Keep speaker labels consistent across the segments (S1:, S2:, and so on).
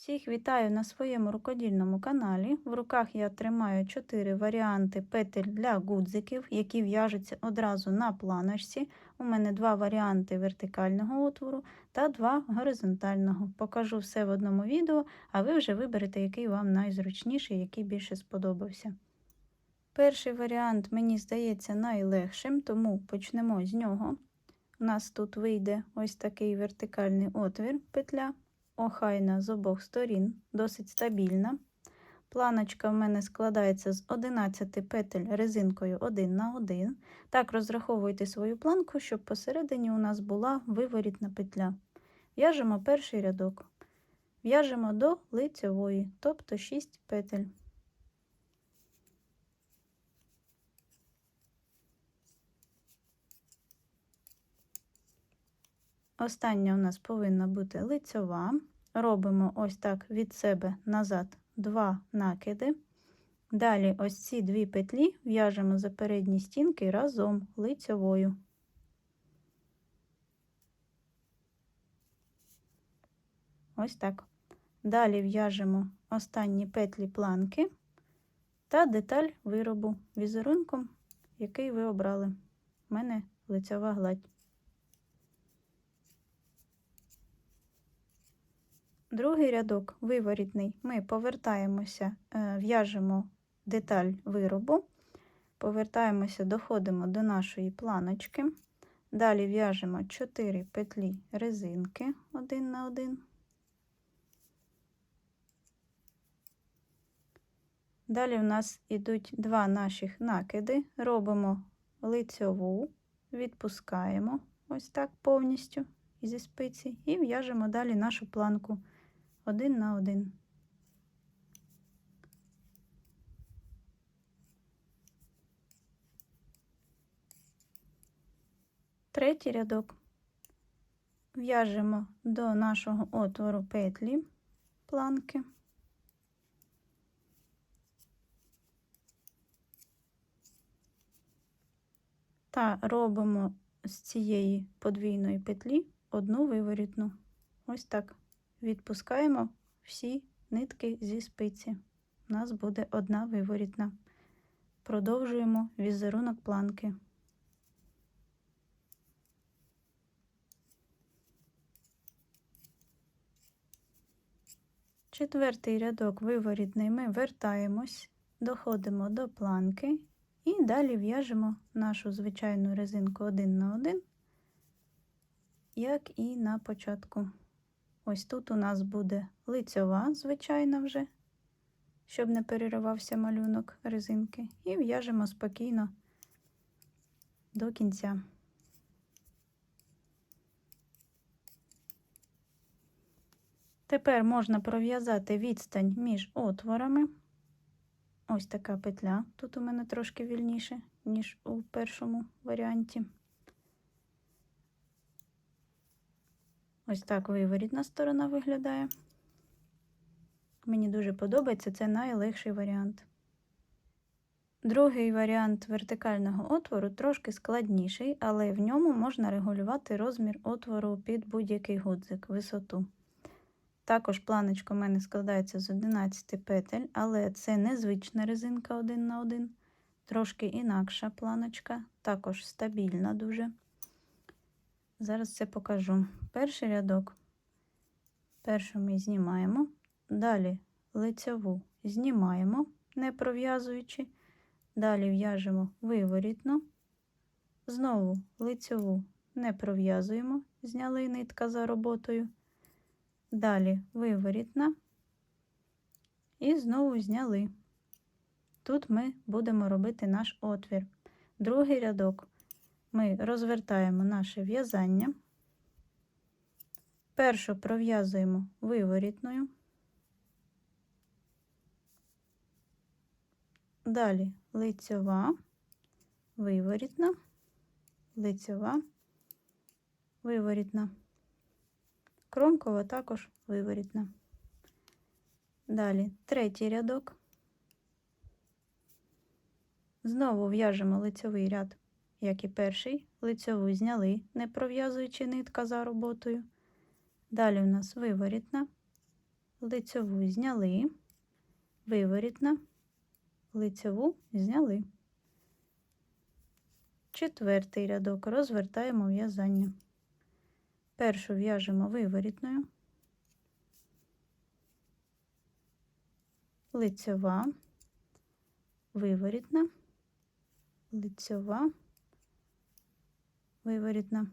S1: Всіх вітаю на своєму рукодільному каналі. В руках я тримаю 4 варіанти петель для гудзиків, які в'яжуться одразу на планочці. У мене два варіанти вертикального отвору та два горизонтального. Покажу все в одному відео, а ви вже виберете, який вам найзручніший, який більше сподобався. Перший варіант, мені здається, найлегшим, тому почнемо з нього. У нас тут вийде ось такий вертикальний отвір петля охайна з обох сторін, досить стабільна. Планочка в мене складається з 11 петель резинкою 1 на 1. Так розраховуйте свою планку, щоб посередині у нас була виворітна петля. В'яжемо перший рядок. В'яжемо до лицевої, тобто 6 петель. Остання у нас повинна бути лицьова. Робимо ось так від себе назад два накиди. Далі ось ці дві петлі в'яжемо за передні стінки разом лицьовою. Ось так. Далі в'яжемо останні петлі планки та деталь виробу візерунком, який ви обрали. У мене лицьова гладь. Другий рядок виворітний, ми повертаємося, е, в'яжемо деталь виробу, повертаємося, доходимо до нашої планочки. Далі в'яжемо 4 петлі резинки один на один. Далі в нас йдуть два наших накиди, робимо лицьову, відпускаємо ось так повністю зі спиці і в'яжемо далі нашу планку один на один. Третій рядок в'яжемо до нашого отвору петлі планки. Та робимо з цієї подвійної петлі одну виворітну. Ось так відпускаємо всі нитки зі спиці. У нас буде одна виворітна. Продовжуємо візерунок планки. Четвертий рядок виворітний ми вертаємось, доходимо до планки і далі в'яжемо нашу звичайну резинку один на один, як і на початку. Ось тут у нас буде лицьова, звичайна вже, щоб не переривався малюнок резинки, і в'яжемо спокійно до кінця. Тепер можна пров'язати відстань між отворами. Ось така петля. Тут у мене трошки вільніше, ніж у першому варіанті. Ось так виворітна сторона виглядає. Мені дуже подобається, це найлегший варіант. Другий варіант вертикального отвору трошки складніший, але в ньому можна регулювати розмір отвору під будь-який гудзик, висоту. Також планочка у мене складається з 11 петель, але це незвична резинка 1 на 1, трошки інакша планочка, також стабільна дуже. Зараз це покажу. Перший рядок, першу ми знімаємо, далі лицеву знімаємо, не пров'язуючи, далі в'яжемо виворітну, знову лицеву не пров'язуємо, зняли нитка за роботою, далі виворітна. І знову зняли. Тут ми будемо робити наш отвір. Другий рядок ми розвертаємо наше в'язання. Першу пров'язуємо виворітною, далі лицьова, виворітна, лицьова, виворітна, кромкова також виворітна. Далі третій рядок. Знову в'яжемо лицьовий ряд як і перший, лицьову зняли, не пров'язуючи нитка за роботою. Далі у нас виворітна, лицьову зняли, виворітна, лицьову зняли. Четвертий рядок. Розвертаємо в'язання. Першу в'яжемо виворітною, лицьова, виворітна, лицьова, виворітна.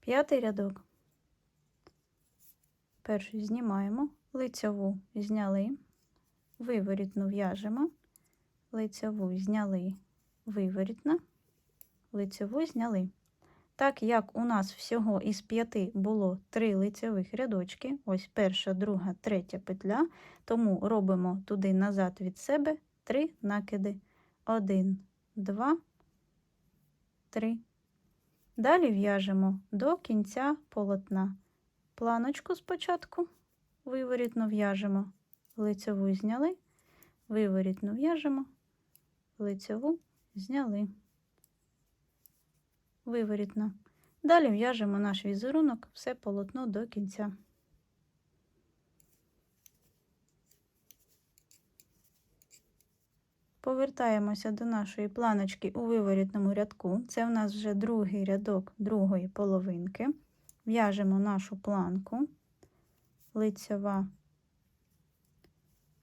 S1: П'ятий рядок. Першу знімаємо, лицьову зняли, виворітну в'яжемо, лицьову зняли, виворітна, лицьову зняли. Так як у нас всього із п'яти було три лицьових рядочки, ось перша, друга, третя петля, тому робимо туди назад від себе три накиди. Один, два, три. Далі в'яжемо до кінця полотна. Планочку спочатку, виворітно в'яжемо, лицеву зняли, виворітно в'яжемо, лицеву зняли, виворітно. Далі в'яжемо наш візерунок, все полотно до кінця. Повертаємося до нашої планочки у виворітному рядку. Це в нас вже другий рядок другої половинки. В'яжемо нашу планку, лицьова,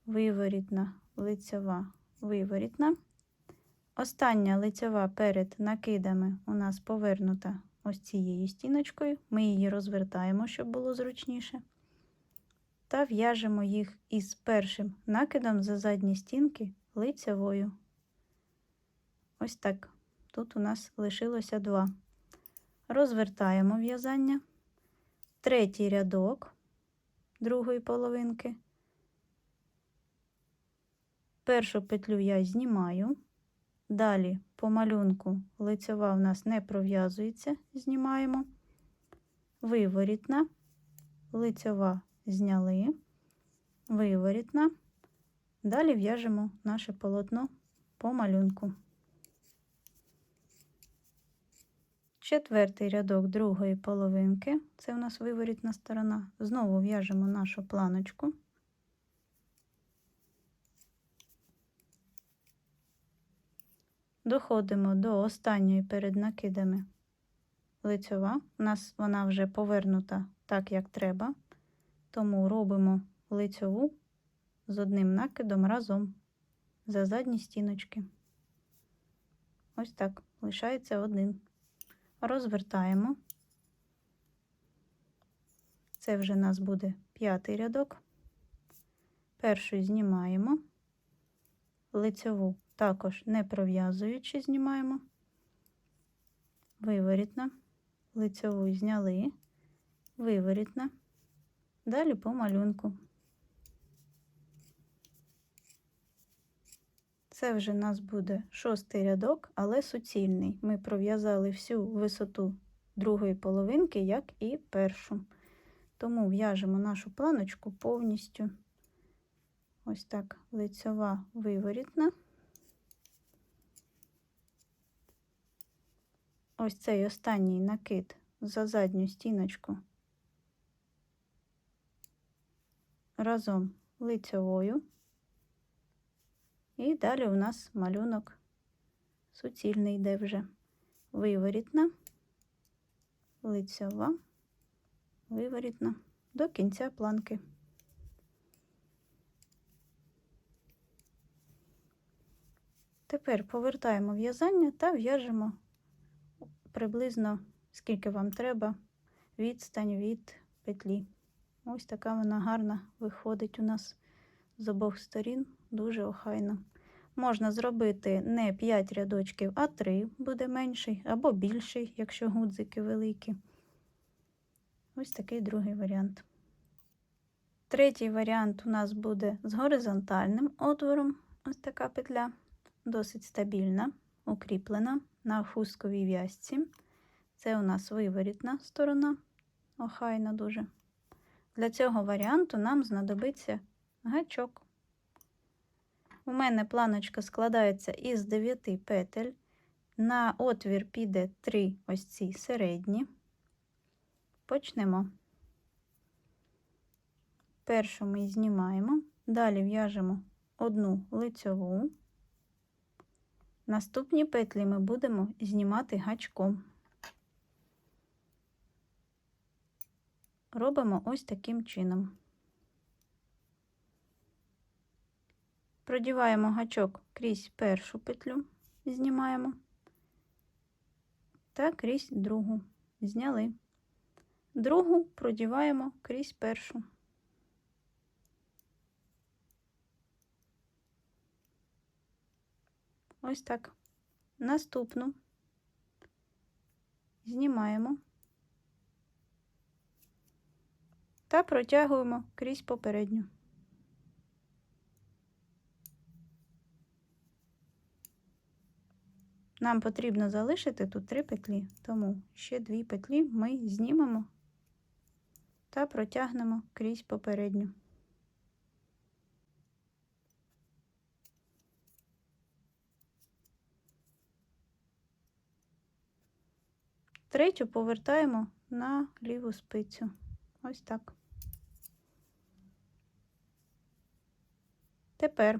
S1: виворітна, лицьова, виворітна. Остання лицьова перед накидами у нас повернута ось цією стіночкою. Ми її розвертаємо, щоб було зручніше. Та в'яжемо їх із першим накидом за задні стінки лицевою. Ось так. Тут у нас лишилося два. Розвертаємо в'язання, третій рядок другої половинки. Першу петлю я знімаю, далі по малюнку лицева у нас не пров'язується, знімаємо, виворітна, лицева зняли, виворітна. Далі в'яжемо наше полотно по малюнку. Четвертий рядок другої половинки, це у нас виворітна сторона. Знову в'яжемо нашу планочку. Доходимо до останньої перед накидами лицьова. У нас вона вже повернута так, як треба, тому робимо лицьову з одним накидом разом за задні стіночки. Ось так, лишається один. Розвертаємо. Це вже у нас буде п'ятий рядок. Першу знімаємо, лицеву також не пров'язуючи, знімаємо, виворітна, лицеву зняли, виворітна, далі по малюнку. Це вже у нас буде шостий рядок, але суцільний. Ми пров'язали всю висоту другої половинки, як і першу. Тому в'яжемо нашу планочку повністю. Ось так лицьова виворітна. Ось цей останній накид за задню стіночку разом лицьовою. І далі у нас малюнок суцільний йде вже виворітна, лицьова, виворітна до кінця планки. Тепер повертаємо в'язання та в'яжемо приблизно, скільки вам треба, відстань від петлі. Ось така вона гарна виходить у нас з обох сторін дуже охайно. Можна зробити не 5 рядочків, а 3 буде менший або більший, якщо гудзики великі. Ось такий другий варіант. Третій варіант у нас буде з горизонтальним отвором. Ось така петля, досить стабільна, укріплена на фусковій в'язці. Це у нас виворітна сторона, охайна дуже. Для цього варіанту нам знадобиться гачок. У мене планочка складається із 9 петель. На отвір піде 3 ось ці середні. Почнемо. Першу ми знімаємо, далі в'яжемо одну лицьову. Наступні петлі ми будемо знімати гачком. Робимо ось таким чином. Продіваємо гачок крізь першу петлю, знімаємо та крізь другу. Зняли. Другу продіваємо крізь першу. Ось так. Наступну знімаємо та протягуємо крізь попередню. Нам потрібно залишити тут три петлі, тому ще дві петлі ми знімемо та протягнемо крізь попередню. Третю повертаємо на ліву спицю. Ось так. Тепер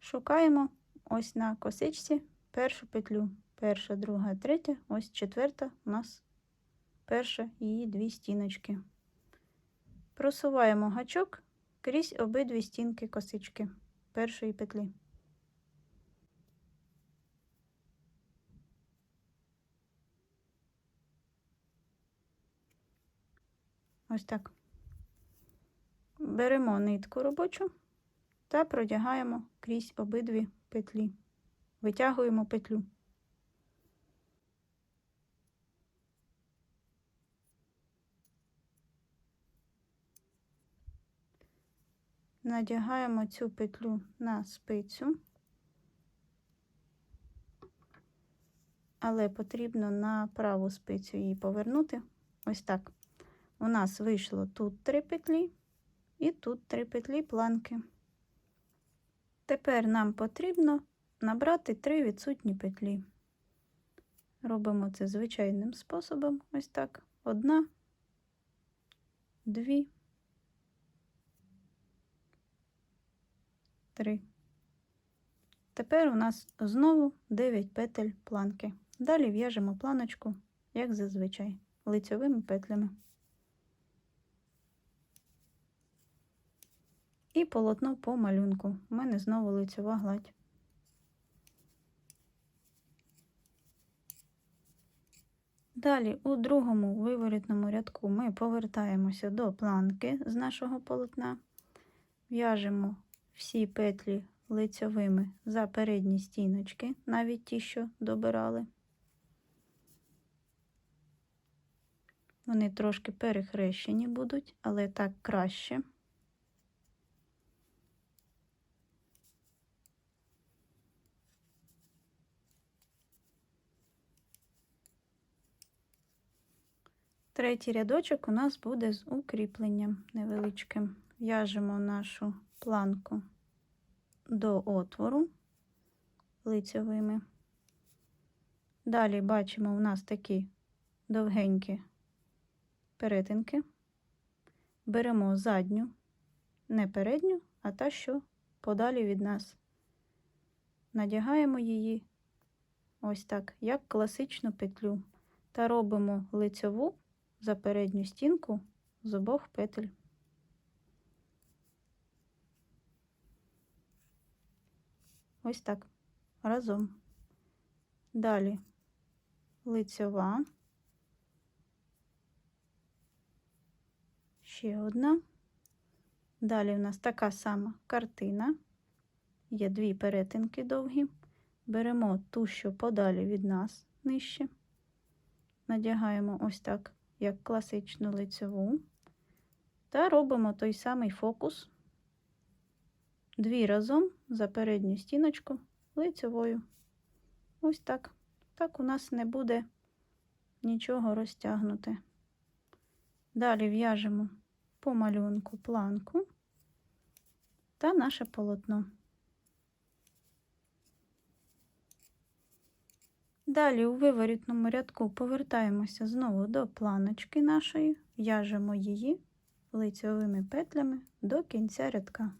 S1: шукаємо ось на косичці першу петлю. Перша, друга, третя, ось четверта у нас перша її дві стіночки. Просуваємо гачок крізь обидві стінки косички першої петлі. Ось так. Беремо нитку робочу та продягаємо крізь обидві петлі. Витягуємо петлю. Надягаємо цю петлю на спицю, але потрібно на праву спицю її повернути. Ось так. У нас вийшло тут три петлі і тут три петлі планки. Тепер нам потрібно набрати три відсутні петлі. Робимо це звичайним способом. Ось так. Одна, дві, три. Тепер у нас знову 9 петель планки. Далі в'яжемо планочку, як зазвичай, лицьовими петлями. І полотно по малюнку. У мене знову лицьова гладь. Далі у другому виворітному рядку ми повертаємося до планки з нашого полотна, в'яжемо всі петлі лицьовими за передні стіночки, навіть ті, що добирали. Вони трошки перехрещені будуть, але так краще. Третій рядочок у нас буде з укріпленням невеличким. В'яжемо нашу планку до отвору лицевими. Далі бачимо, у нас такі довгенькі перетинки. Беремо задню, не передню, а та, що подалі від нас. Надягаємо її ось так, як класичну петлю, та робимо лицеву за передню стінку з обох петель. Ось так разом. Далі лицьова, ще одна. Далі в нас така сама картина. Є дві перетинки довгі. Беремо ту, що подалі від нас нижче, надягаємо ось так як класичну лицеву, та робимо той самий фокус дві разом за передню стіночку лицевою. Ось так. Так у нас не буде нічого розтягнути. Далі в'яжемо по малюнку планку та наше полотно. Далі у виворітному рядку повертаємося знову до планочки нашої, в'яжемо її лицьовими петлями до кінця рядка.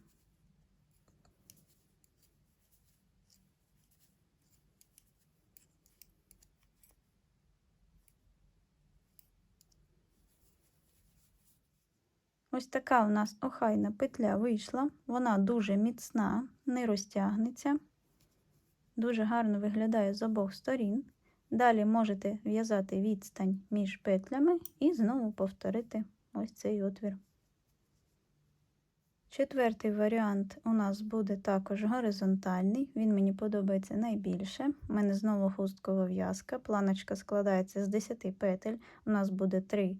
S1: Ось така у нас охайна петля вийшла. Вона дуже міцна, не розтягнеться. Дуже гарно виглядає з обох сторін. Далі можете в'язати відстань між петлями і знову повторити ось цей отвір. Четвертий варіант у нас буде також горизонтальний, він мені подобається найбільше. У мене знову хусткова в'язка. Планочка складається з 10 петель. У нас буде 3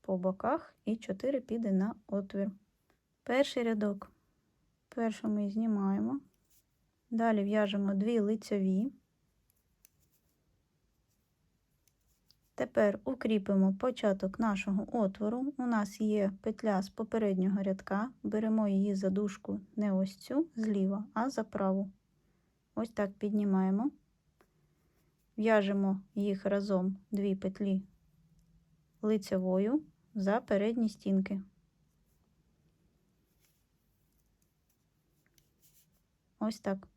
S1: по боках і 4 піде на отвір. Перший рядок. Першу ми знімаємо. Далі в'яжемо дві лицьові. Тепер укріпимо початок нашого отвору. У нас є петля з попереднього рядка. Беремо її за дужку не ось цю зліва, а за праву. Ось так піднімаємо. В'яжемо їх разом дві петлі лицевою за передні стінки. Ось так.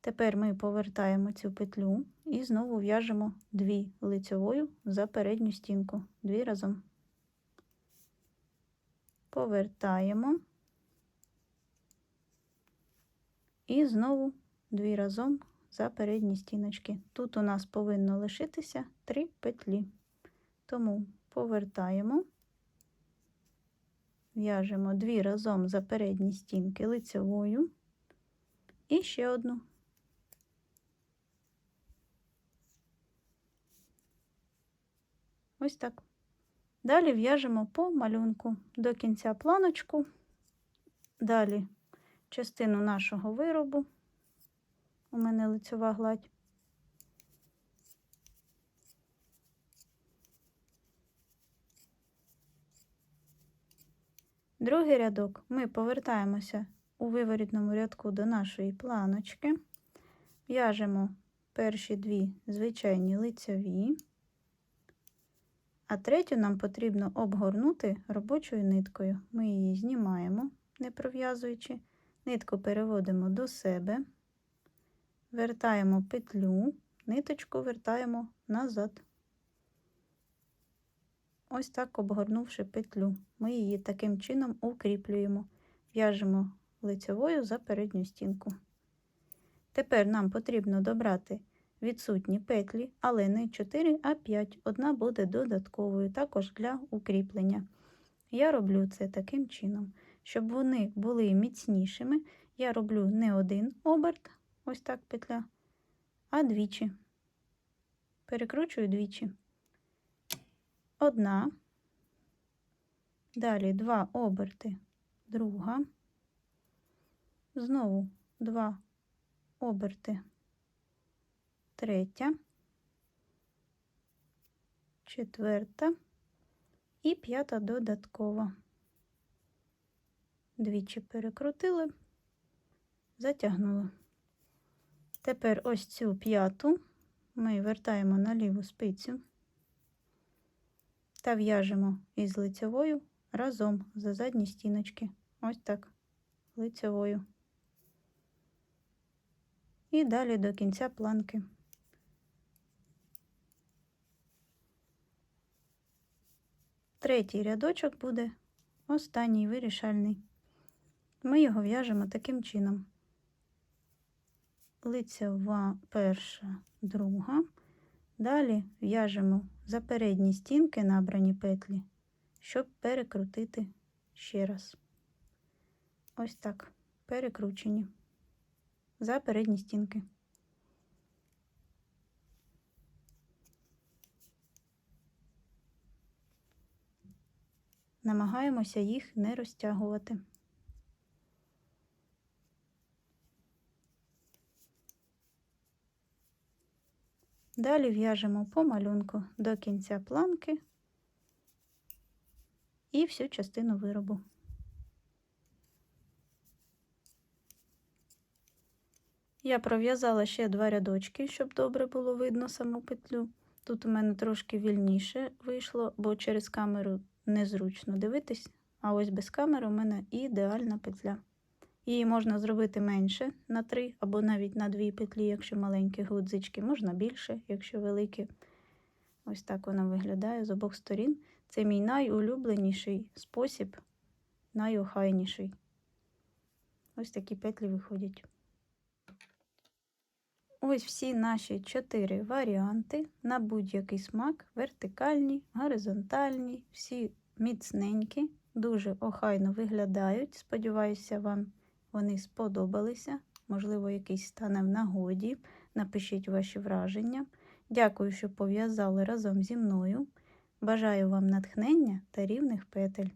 S1: Тепер ми повертаємо цю петлю і знову в'яжемо дві лицевою за передню стінку, дві разом. Повертаємо і знову дві разом за передні стіночки. Тут у нас повинно лишитися три петлі. Тому повертаємо, в'яжемо дві разом за передні стінки лицевою і ще одну. Ось так. Далі в'яжемо по малюнку до кінця планочку, далі частину нашого виробу, у мене лицьова гладь. Другий рядок. Ми повертаємося у виворітному рядку до нашої планочки, в'яжемо перші дві звичайні лицьові, а третю нам потрібно обгорнути робочою ниткою. Ми її знімаємо, не пров'язуючи, нитку переводимо до себе, вертаємо петлю, ниточку вертаємо назад. Ось так обгорнувши петлю, ми її таким чином укріплюємо, в'яжемо лицевою за передню стінку. Тепер нам потрібно добрати відсутні петлі, але не 4, а 5. Одна буде додатковою, також для укріплення. Я роблю це таким чином, щоб вони були міцнішими. Я роблю не один оберт, ось так петля, а двічі. Перекручую двічі. Одна, далі два оберти, друга, знову два оберти, третя, четверта і п'ята додаткова. Двічі перекрутили, затягнули. Тепер ось цю п'яту ми вертаємо на ліву спицю та в'яжемо із лицевою разом за задні стіночки. Ось так, лицевою. І далі до кінця планки. Третій рядочок буде останній вирішальний. Ми його в'яжемо таким чином. Лицева перша, друга. Далі в'яжемо за передні стінки набрані петлі, щоб перекрутити ще раз. Ось так, перекручені за передні стінки. Намагаємося їх не розтягувати. Далі в'яжемо по малюнку до кінця планки і всю частину виробу. Я пров'язала ще два рядочки, щоб добре було видно саму петлю. Тут у мене трошки вільніше вийшло, бо через камеру незручно дивитись, А ось без камери у мене ідеальна петля. Її можна зробити менше на 3 або навіть на 2 петлі, якщо маленькі гудзички, можна більше, якщо великі. Ось так вона виглядає з обох сторін. Це мій найулюбленіший спосіб, найохайніший. Ось такі петлі виходять. Ось всі наші чотири варіанти на будь-який смак: вертикальні, горизонтальні, всі міцненькі, дуже охайно виглядають. Сподіваюся, вам вони сподобалися. Можливо, якийсь стане в нагоді. Напишіть ваші враження. Дякую, що пов'язали разом зі мною. Бажаю вам натхнення та рівних петель.